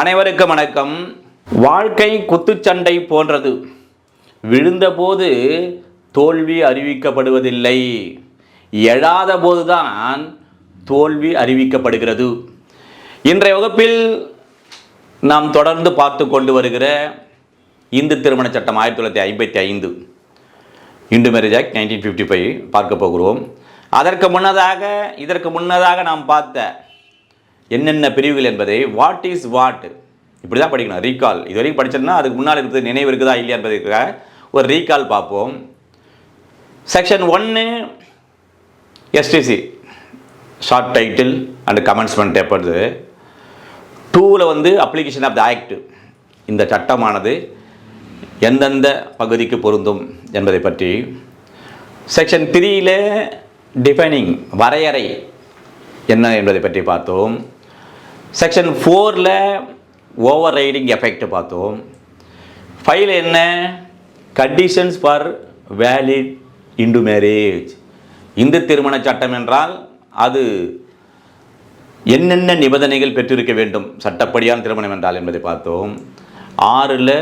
அனைவருக்கும் வணக்கம். வாழ்க்கை குத்துச்சண்டை போன்றது. விழுந்தபோது தோல்வி அறிவிக்கப்படுவதில்லை. எழாத போதுதான் தோல்வி அறிவிக்கப்படுகிறது. இன்றைய வகுப்பில் நாம் தொடர்ந்து பார்த்து கொண்டு வருகிற இந்து திருமண சட்டம் ஆயிரத்தி தொள்ளாயிரத்தி ஐம்பத்தி ஐந்து. Hindu marriage act nineteen fifty five பார்க்க போகிறோம். அதற்கு முன்னதாக இதற்கு முன்னதாக நாம் பார்த்த என்னென்ன பிரிவுகள் என்பதை வாட் இஸ் வாட் இப்படி தான் படிக்கணும். ரீகால் இது வரைக்கும் படிச்சோம்னா அதுக்கு முன்னால் இருக்கிறது நினைவு இருக்குதா இல்லையா என்பதற்காக ஒரு ரீகால் பார்ப்போம். செக்ஷன் ஒன்று STC short title and commencement எப்பொழுது? டூவில் வந்து அப்ளிகேஷன் ஆஃப் த ஆக்ட் இந்த சட்டமானது எந்தெந்த பகுதிக்கு பொருந்தும் என்பதை பற்றி. செக்ஷன் த்ரீயில் டிஃபைனிங் வரையறை என்ன என்பதை பற்றி பார்த்தோம். செக்ஷன் ஃபோரில் ஓவர் ரைடிங் எஃபெக்ட் பார்த்தோம். ஃபைவ்ல என்ன? Conditions for valid Hindu marriage Hindu திருமண சட்டம் என்றால் அது என்னென்ன நிபந்தனைகள் பெற்றிருக்க வேண்டும்? சட்டப்படியான திருமணம் என்றால் என்பதை பார்த்தோம். ஆறில்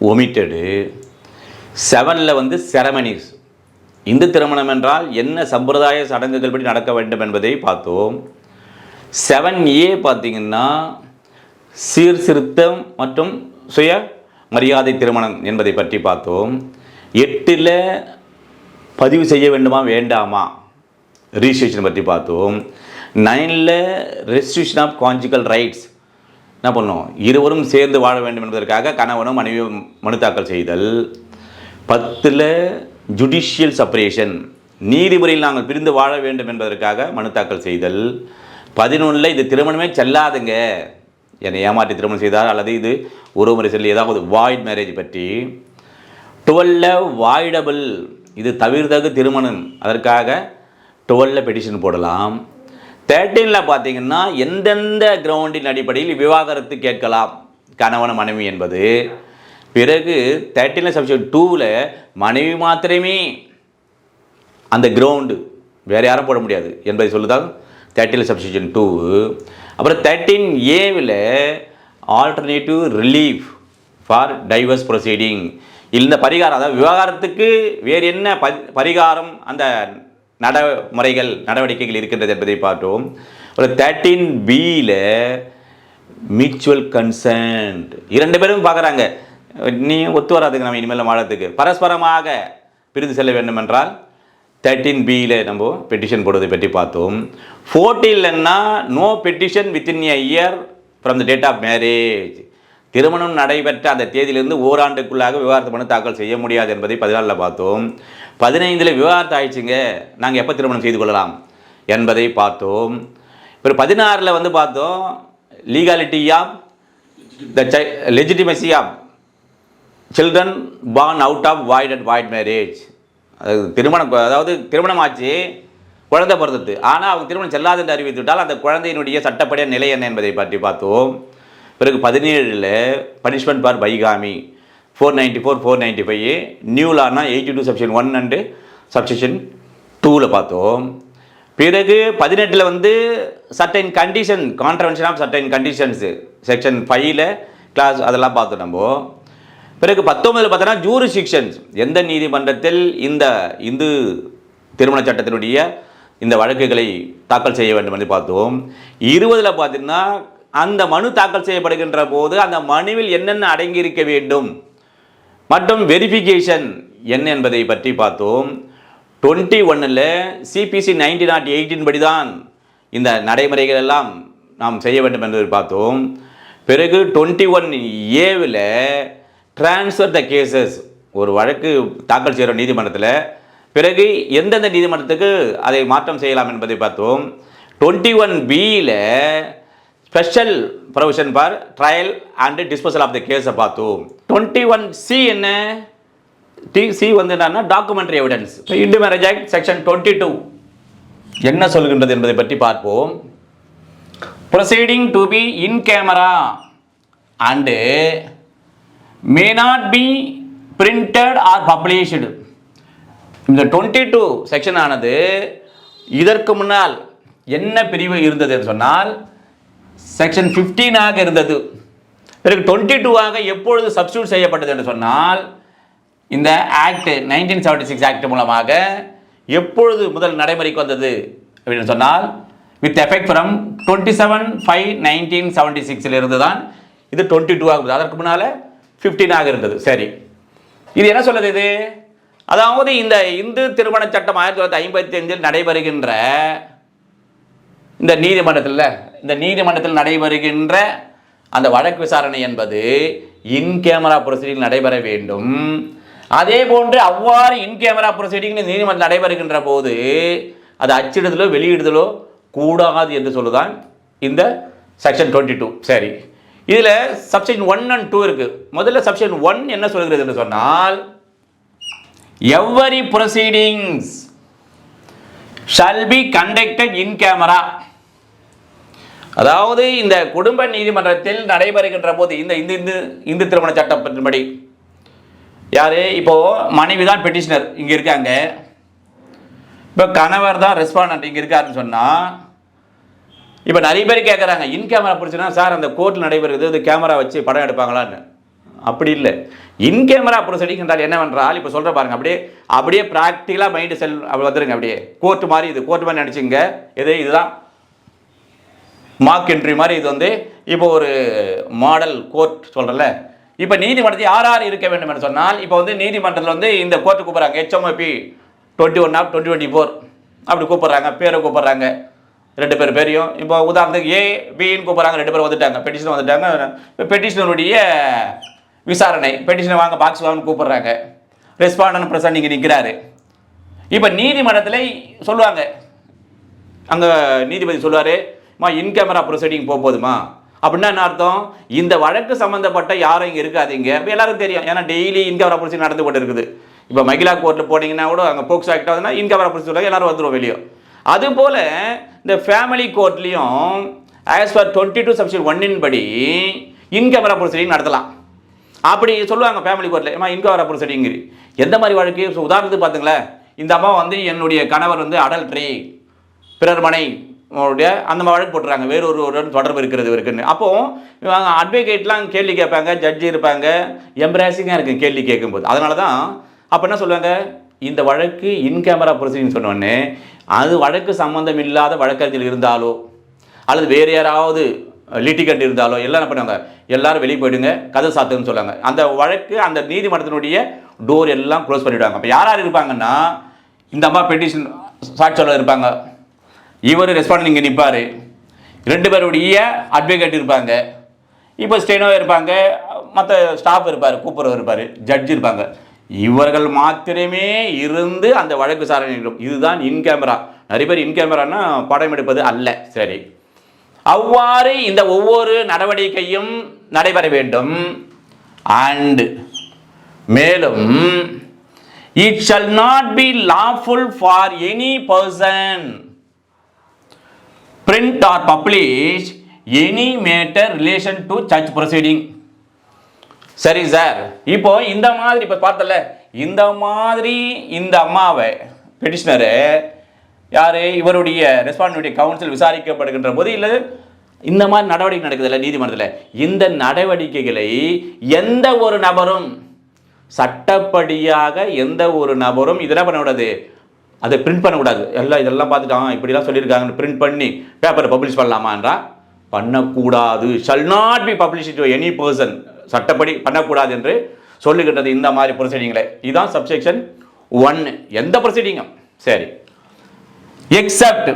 ஒமிட்டடு செவனில் வந்து செரமனிஸ் இந்து திருமணம் என்றால் என்ன சம்பிரதாய சடங்குகள் படி நடக்க வேண்டும் என்பதை பார்த்தோம். செவன் ஏ பார்த்தீங்கன்னா சீர்திருத்தம் மற்றும் சுய மரியாதை திருமணம் என்பதை பற்றி பார்த்தோம். எட்டில் பதிவு செய்ய வேண்டுமா வேண்டாமா? ரிஜிஸ்ட்ரேஷன் பற்றி பார்த்தோம். நைனில் ரெஸ்ட்ரிக்ஷன் ஆஃப் கான்ஜிக்கல் ரைட்ஸ் என்ன பண்ணோம் இருவரும் சேர்ந்து வாழ வேண்டும் என்பதற்காக கணவனும் மனைவியும் மனு தாக்கல் செய்தல். பத்தில் ஜுடிஷியல் செப்பரேஷன் நீதிமுறையில் நாங்கள் பிரிந்து வாழ வேண்டும் என்பதற்காக மனு தாக்கல் செய்தல். பதினொன்றில் இது திருமணமே செல்லாதுங்க. என்னை ஏமாற்றி திருமணம் செய்தார் அல்லது இது உறவுமுறை செல்லி ஏதாவது வாய்ட் மேரேஜ் பற்றி. டுவெல்ல வாய்டபிள் இது தவிர்த்தகு திருமணம். அதற்காக டுவெல்ல பெட்டிஷன் போடலாம். தேர்ட்டீனில் பார்த்தீங்கன்னா எந்தெந்த கிரவுண்டின் அடிப்படையில் விவாகரத்து கேட்கலாம். கணவன் மனைவி என்பது. பிறகு தேர்ட்டீனில் சப்ஜெக்ட் டூவில் மனைவி மாத்திரமே அந்த கிரவுண்டு வேறு யாரும் போட முடியாது. என்பதை சொல்லுதான் தேர்ட்டியில் சப்ஸ்டியூஷன் டூ அப்புறம் thirteen ஏவில் alternative relief for divorce proceeding இந்த பரிகாரம் அதாவது விவகாரத்துக்கு வேறு என்ன ப பரிகாரம் அந்த நடைமுறைகள் நடவடிக்கைகள் இருக்கின்றது என்பதை பார்த்தோம். அப்புறம் தேர்ட்டீன் பியில் மியூச்சுவல் கன்சென்ட் இரண்டு பேரும் பார்க்குறாங்க. நீ ஒத்து வராதுங்க நம்ம இனிமேல் வாழறதுக்கு. பரஸ்பரமாக பிரிந்து செல்ல வேண்டும் என்றால் தேர்ட்டீன் பியில் நம்ம பெட்டிஷன் போடுவதை பற்றி பார்த்தோம். ஃபோர்டீன்லன்னா no petition within a year from the date of marriage திருமணம் நடைபெற்ற அந்த தேதியிலிருந்து ஓராண்டுக்குள்ளாக விவாகரத்து மனு தாக்கல் செய்ய முடியாது என்பதை பதினாலில் பார்த்தோம். பதினைந்தில் விவாகரத்து ஆயிடுச்சுங்க. நாங்கள் எப்போ திருமணம் செய்து கொள்ளலாம் என்பதை பார்த்தோம். இப்போ பதினாறில் வந்து பார்த்தோம் legality of the legitimacy of children born out of void and void marriage திருமணம் அதாவது திருமணம் ஆச்சு குழந்தை பிறந்தது. ஆனால் அவங்க திருமணம் செல்லாது என்று அறிவித்துவிட்டால் அந்த குழந்தையினுடைய சட்டப்படியான நிலை என்ன என்பதை பற்றி பார்த்தோம். பிறகு பதினேழில் punishment for bigamy four ninety four four ninety five new Lana eighty two subsection one and subsection டூவில் பார்த்தோம். பிறகு பதினெட்டில் வந்து certain condition contravention of certain conditions section ஃபைவ்ல கிளாஸ் அதெல்லாம் பார்த்தோம் நம்ம. பிறகு பத்தொன்பதில் பார்த்தோன்னா ஜூரிஸ்டிக்ஷன்ஸ் எந்த நீதிமன்றத்தில் இந்த இந்து திருமண சட்டத்தினுடைய இந்த வழக்குகளை தாக்கல் செய்ய வேண்டும் என்று பார்த்தோம். இருபதில் பார்த்தீங்கன்னா அந்த மனு தாக்கல் செய்யப்படுகின்ற போது அந்த மனுவில் என்னென்ன அடங்கியிருக்க வேண்டும்? மற்றும் வெரிஃபிகேஷன் என்ன என்பதை பற்றி பார்த்தோம். டுவெண்ட்டி ஒன்னில் சிபிசி நைன்டி நாட் எயிட்டின் படி தான் இந்த நடைமுறைகள் எல்லாம் நாம் செய்ய வேண்டும் என்பதை பார்த்தோம். பிறகு டுவெண்ட்டி ஒன் ஏவில் ட்ரான்ஸ்ஃபர் த கேசஸ் ஒரு வழக்கு தாக்கல் செய்கிற நீதிமன்றத்தில் பிறகு எந்தெந்த நீதிமன்றத்துக்கு அதை மாற்றம் செய்யலாம் என்பதை பார்த்தோம். டுவெண்ட்டி ஒன் பியில் special provision for trial and disposal of the கேஸை பார்த்தோம். டுவெண்ட்டி ஒன் சி என்ன? டி சி வந்து என்னன்னா documentary evidence in marriage act section twenty two என்ன சொல்கின்றது என்பதை பற்றி பார்ப்போம். Proceeding to be in camera and may not be printed or published இந்த டுவெண்ட்டி டூ செக்ஷன் ஆனது இதற்கு முன்னால் என்ன பிரிவு இருந்தது என்று சொன்னால் செக்ஷன் ஃபிஃப்டீனாக இருந்தது. பிறகு டுவெண்ட்டி டூவாக எப்பொழுது சப்ஸ்டியூட் செய்யப்பட்டது என்று சொன்னால் இந்த act nineteen seventy six act மூலமாக எப்பொழுது முதல் நடைமுறைக்கு வந்தது அப்படின்னு சொன்னால் with effect from twenty seven five nineteen seventy சிக்ஸில் இருந்து தான் இது டுவெண்ட்டி டூ ஆகுது அதற்கு முன்னால் ஃபிஃப்டீனாக இருந்தது. சரி. இது என்ன சொல்லுது இது? அதாவது இந்த இந்து திருமண சட்டம் ஆயிரத்தி தொள்ளாயிரத்தி ஐம்பத்தி அஞ்சில் நடைபெறுகின்ற இந்த நீதிமன்றத்தில் இந்த நீதிமன்றத்தில் நடைபெறுகின்ற அந்த வழக்கு விசாரணை என்பது இன் கேமரா ப்ரொசீடிங் நடைபெற வேண்டும். அதே போன்று அவ்வாறு இன் கேமரா ப்ரொசீடிங் நீதிமன்றம் நடைபெறுகின்ற போது அது அச்சிடுதலோ வெளியிடுதலோ கூடாது என்று சொல்லுதான் இந்த செக்ஷன் டுவெண்ட்டி டூ சரி. இதில் சப்ஷன் ஒன் அண்ட் டூ இருக்குது முதல்ல சப்ஷன் ஒன் என்ன சொல்கிறது என்று சொன்னால் every proceedings shall be conducted in camera அதாவது இந்த குடும்ப நீதிமன்றத்தில் நடைபெறுகின்ற போது இந்த இந்து இந்து இந்து திருமண சட்டத்தின்படி யாரு? இப்போ மனைவி தான் பெட்டிஷனர் இங்கே இருக்காங்க. இப்போ கணவர் தான் ரெஸ்பாண்டன்ட் இங்கே இருக்காருன்னு சொன்னால் இப்போ நிறைய பேர் கேட்குறாங்க இன் கேமரா பிடிச்சுன்னா சார் அந்த கோர்ட்டில் நடைபெறுகிறது அது கேமரா வச்சு படம் எடுப்பாங்களான்னு. அப்படி இல்லை. இன் கேமரா ப்ரொசீடிங் என்றால் என்னவென்றால் இப்போ சொல்கிற பாருங்க அப்படியே அப்படியே ப்ராக்டிக்கலாக மைண்டு செல் அப்படி வந்துருங்க அப்படியே கோர்ட் மாதிரி இது கோர்ட் மாதிரி நினச்சிங்க இது இதுதான். மார்க் என்ட்ரி மாதிரி இது வந்து இப்போ ஒரு மாடல் கோர்ட் சொல்கிறல இப்போ நீதிமன்றத்தில் யார் யார் இருக்க வேண்டும் என்று சொன்னால் இப்போ வந்து நீதிமன்றத்தில் வந்து இந்த கோர்ட்டு கூப்பிட்றாங்க HMOP twenty one of twenty twenty four அப்படி கூப்பிட்றாங்க பேரை கூப்பிட்றாங்க. ரெண்டு பேர் பேரையும். இப்போ உதாரணத்துக்கு ஏ பின்னு கூப்பிட்றாங்க ரெண்டு பேரும் வந்துட்டாங்க. பெட்டிஷன் வந்துட்டாங்க. பெட்டிஷனருடைய விசாரணை பெட்டிஷனை வாங்க பாக்ஸ் வாங்கன்னு கூப்பிட்றாங்க. ரெஸ்பாண்டன் பிரசன்ட் இங்கே நிற்கிறாரு இப்போ நீதிமன்றத்தில் சொல்லுவாங்க. அங்கே நீதிபதி சொல்லுவார் மா இன் கேமரா ப்ரொசீடிங் போக போதுமா அப்படின்னா என்ன அர்த்தம்? இந்த வழக்கு சம்மந்தப்பட்ட யாரும் இங்கே இருக்காதீங்க இப்போ எல்லாருக்கும் தெரியும். ஏன்னா டெய்லி இன் கேமரா ப்ரொசீடிங் நடந்து கொண்டு இருக்குது இப்போ மகிழா கோர்ட்டில் போனீங்கன்னா கூட அங்கே போக்ஸ் ஆக்ட் ஆகுதுன்னா இன் கேமரா ப்ரொசீடிங் எல்லாரும் வந்துடும் வெளியே. அதுபோல் இந்த family கோர்ட்லேயும் as per twenty two subsection ஒன்னின் படி இன் கேமரா ப்ரொசீடிங் நடத்தலாம். அப்படி சொல்லுவாங்க ஃபேமிலி கோர்ட்டில் ஏமா இன்கம் வர ப்ரொசீடிங் எந்த மாதிரி வழக்கு? உதாரணத்துக்கு பார்த்துங்களேன். இந்த அம்மா வந்து என்னுடைய கணவர் வந்து அடல்ட்ரி பிறர் மனை உடைய அந்த மாதிரி வழக்கு போட்டுறாங்க. வேறொருவருடன் தொடர்பு இருக்கிறது இருக்குன்னு. அப்போது இவங்க அட்வொகேட்லாம் கேள்வி கேட்பாங்க ஜட்ஜி இருப்பாங்க எம்ப்ராசிங்காக இருக்குது கேள்வி கேட்கும்போது. அதனால தான் அப்போ என்ன சொல்லுவாங்க? இந்த வழக்கு இன் கேமரா ப்ரொசீடிங் சொன்னோடனே அது வழக்கு சம்பந்தம் இல்லாத வழக்கறிஞர் இருந்தாலோ அல்லது வேறு யாராவது லிட்டிகண்ட் இருந்தாலோ எல்லாம் என்ன பண்ணுவாங்க? எல்லாரும் வெளியே போயிடுங்க கதை சாத்துன்னு சொல்லுவாங்க. அந்த வழக்கு அந்த நீதிமன்றத்தினுடைய டோர் எல்லாம் க்ளோஸ் பண்ணிவிடுவாங்க அப்போ யார் யார் இருப்பாங்கன்னா இந்த அம்மா பெட்டிஷன் சாட்சியாளர் இருப்பாங்க. இவர் ரெஸ்பாண்ட் இங்கே நிற்பார் ரெண்டு பேருடைய அட்வொகேட் இருப்பாங்க. இப்போ ஸ்டெனோ இருப்பாங்க மற்ற ஸ்டாஃப் இருப்பார் கூப்பிட்றவர் இருப்பார் ஜட்ஜ் இருப்பாங்க. இவர்கள் மாத்திரமே இருந்து அந்த வழக்கு விசாரணை இதுதான் இன் கேமரா நிறைய பேர் இன் கேமரான்னா படம் எடுப்பது அல்ல. சரி. அவ்வாறு இந்த ஒவ்வொரு நடவடிக்கையும் நடைபெற வேண்டும். அண்டு மேலும் it shall not be lawful for any person print or publish any matter relation to search proceeding சரி சார். இப்போ இந்த மாதிரி இப்போ பார்த்தல இந்த மாதிரி இந்த அம்மாவை பெட்டிஷனரு யார்? இவருடைய ரெஸ்பான்சிபிலிட்டி கவுன்சில் விசாரிக்கப்படுகின்ற போது இல்லை இந்த மாதிரி நடவடிக்கை நடக்குதுல்ல நீதிமன்றத்தில். இந்த நடவடிக்கைகளை எந்த ஒரு நபரும் சட்டப்படியாக எந்த ஒரு நபரும் இதெல்லாம் பண்ணக்கூடாது அதை பிரிண்ட் பண்ணக்கூடாது எல்லாம் இதெல்லாம் பார்த்துட்டான் இப்படிலாம் சொல்லியிருக்காங்கன்னு பிரிண்ட் பண்ணி பேப்பரை பப்ளிஷ் பண்ணலாமான்றான் பண்ணக்கூடாது. Shall not be publish to any person சட்டப்படி பண்ணக்கூடாது என்று சொல்லுகின்றது இந்த மாதிரி ப்ரொசீடிங்களை இதுதான் சப்செக்ஷன் ஒன் எந்த ப்ரொசீடிங்கும் சரி. எக்ஸப்ட்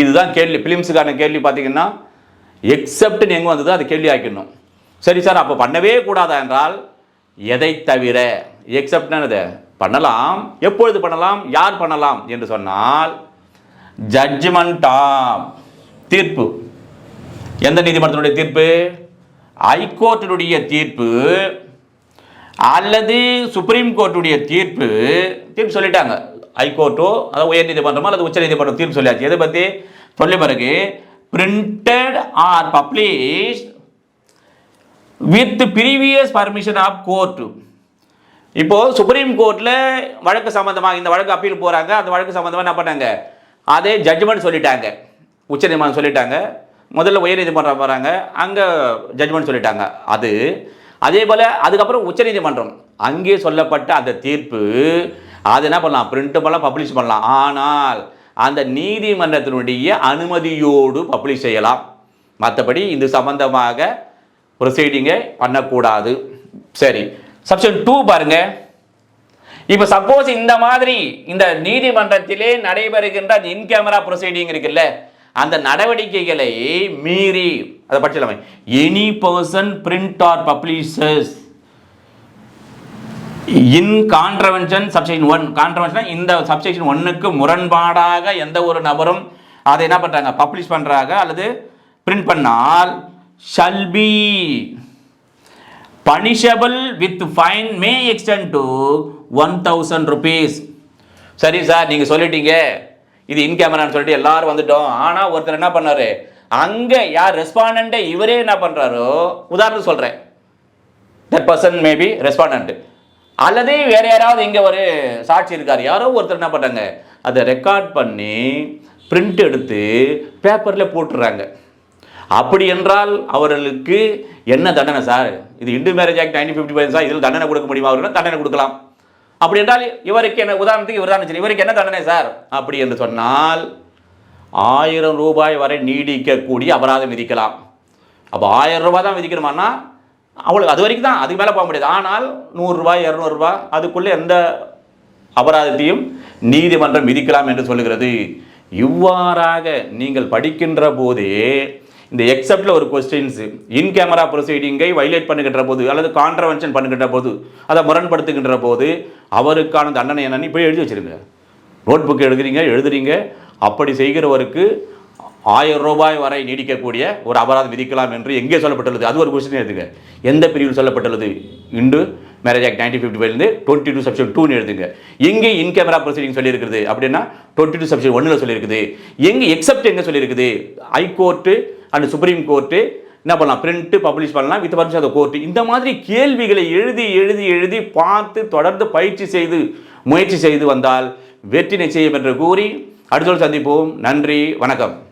இதுதான் கேள்வி. ஃபிலிம்ஸுக்கான கேள்வி பார்த்தீங்கன்னா எக்ஸப்ட்னு எங்கே வந்ததோ அது கேள்வி ஆக்கிடணும். சரி சார் அப்போ பண்ணவே கூடாதா என்றால் எதை தவிர? எக்ஸப்ட்னது பண்ணலாம். எப்பொழுது பண்ணலாம்? யார் பண்ணலாம்? என்று சொன்னால் ஜட்ஜ்மெண்ட் ஆம் தீர்ப்பு. எந்த நீதிமன்றத்தினுடைய தீர்ப்பு? ஹைகோர்ட்டினுடைய தீர்ப்பு அல்லது சுப்ரீம் கோர்ட்டுடைய தீர்ப்பு. தீர்ப்பு சொல்லிட்டாங்க. ஹைகோர்ட்டோ அதாவது உயர் நீதிமன்றமோ அல்லது உச்சநீதிமன்றம் தீர்ப்பு சொல்லியாச்சு. எதை பற்றி சொல்லி பிறகு. Printed or publish with previous permission of court இப்போது சுப்ரீம் கோர்ட்டில் வழக்கு சம்மந்தமாக இந்த வழக்கு அப்பீல் போகிறாங்க அந்த வழக்கு சம்மந்தமாக என்ன பண்ணாங்க அதே ஜட்ஜ்மெண்ட் சொல்லிட்டாங்க. உச்சநீதிமன்றம் சொல்லிட்டாங்க. முதல்ல உயர்நீதிமன்றம் வராங்க அங்கே ஜட்ஜ்மெண்ட் சொல்லிட்டாங்க. அது அதே போல் அதுக்கப்புறம் உச்சநீதிமன்றம் அங்கே சொல்லப்பட்ட அந்த தீர்ப்பு அது என்ன பண்ணலாம்? பிரிண்ட் பண்ணலாம் பப்ளிஷ் பண்ணலாம். ஆனால் அந்த நீதிமன்றத்தினுடைய அனுமதியோடு பப்ளிஷ் செய்யலாம். மற்றபடி இது சம்பந்தமாக ப்ரொசீடிங்கை பண்ணக்கூடாது. சரி சப்ஷன் டூ பாருங்க. இப்போ சப்போஸ் இந்த மாதிரி இந்த நீதிமன்றத்திலே நடைபெறுகின்ற அந்த இன் கேமரா ப்ரொசீடிங் இருக்குல்ல அந்த நடவடிக்கைகளை மீறி அதை படிச்சலாமே any person print or publishers in contravention subsection one contravention இந்த சப்செக்ஷன் ஒன்னுக்கு முரண்பாடாக எந்த ஒரு நபரும் அதை என்ன பண்ணுறாங்க பப்ளிஷ் பண்ணுறாங்க அல்லது பிரிண்ட் பண்ணால் shall be punishable with fine may extent to one thousand rupees சரி சார் நீங்கள் சொல்லிட்டீங்க. இது இன் கேமரான்னு சொல்லிட்டு எல்லாரும் வந்துட்டோம். ஆனால் ஒருத்தர் என்ன பண்ணாரு? அங்கே யார் ரெஸ்பாண்டே இவரே என்ன பண்ணுறாரோ உதாரணம் சொல்கிறேன் தட் பர்சன் மேபி ரெஸ்பாண்ட் அல்லது வேற யாராவது இங்கே ஒரு சாட்சி இருக்கார். யாரோ ஒருத்தர் என்ன பண்ணுறாங்க அதை ரெக்கார்ட் பண்ணி பிரிண்ட் எடுத்து பேப்பரில் போட்டுடுறாங்க அப்படி என்றால் அவர்களுக்கு என்ன தண்டனை சார்? இது Hindu marriage act nineteen fifty five sir இதில் தண்டனை கொடுக்க முடியுமா? அவர்கள் தண்டனை கொடுக்கலாம். அப்படி என்றால் இவருக்கு என்ன உதாரணத்துக்கு இவர் தான் இவருக்கு என்ன தண்டனை சார்? அப்படி என்று சொன்னால் ஆயிரம் ரூபாய் வரை நீடிக்கக்கூடிய அபராதம் விதிக்கலாம். அப்போ ஆயிரம் ரூபாய் தான் விதிக்கணுமானா அவ்வளோ அது வரைக்கும் தான் அதுக்கு மேலே போக முடியாது. ஆனால் நூறுரூவா இரநூறுபா அதுக்குள்ளே எந்த அபராதத்தையும் நீதிமன்றம் விதிக்கலாம் என்று சொல்லுகிறது. இவ்வாறாக நீங்கள் படிக்கின்ற போதே இந்த எக்ஸப்டில் ஒரு கொஸ்டின்ஸ் இன் கேமரா ப்ரொசீடிங்கை வைலேட் பண்ணுகின்ற போது அல்லது கான்ட்ரவென்ஷன் பண்ணுகின்ற போது அதை முரண்படுத்துகின்ற போது அவருக்கான தண்டனை என்னன்னு இப்போ எழுதி வச்சிருங்க. நோட் புக் எழுதுறீங்க எழுதுறீங்க. அப்படி செய்கிறவருக்கு ஆயிரம் ரூபாய் வரை நீடிக்கக்கூடிய ஒரு அபராதம் விதிக்கலாம் என்று எங்கே சொல்லப்பட்டுள்ளது? அது ஒரு கொஸ்டின் எழுதுங்க. எந்த பிரிவில் சொல்லப்பட்டுள்ளது? Hindu marriage act nineteen fifty ஃபைவ்லேருந்து டுவெண்ட்டி டூ சப்ஷன் டூன்னு எழுதுங்க. எங்கே இன் கேமரா ப்ரொசீடிங் சொல்லியிருக்குது அப்படின்னா டுவெண்ட்டி டூ சப்ஷன் ஒன்றில் சொல்லியிருக்குது. எங்கே எக்ஸப்ட் எங்கே சொல்லியிருக்குது? ஹைகோர்ட்டு அண்ட் சுப்ரீம் கோர்ட்டு என்ன பண்ணலாம்? பிரிண்ட்டு பப்ளிஷ் பண்ணலாம். வித் பர்மிஷன் ஆஃப் கோர்ட் இந்த மாதிரி கேள்விகளை எழுதி எழுதி எழுதி பார்த்து தொடர்ந்து பயிற்சி செய்து முயற்சி செய்து வந்தால் வெற்றி நிச்சயம் என்று கூறி அடுத்த சந்திப்போம். நன்றி. வணக்கம்.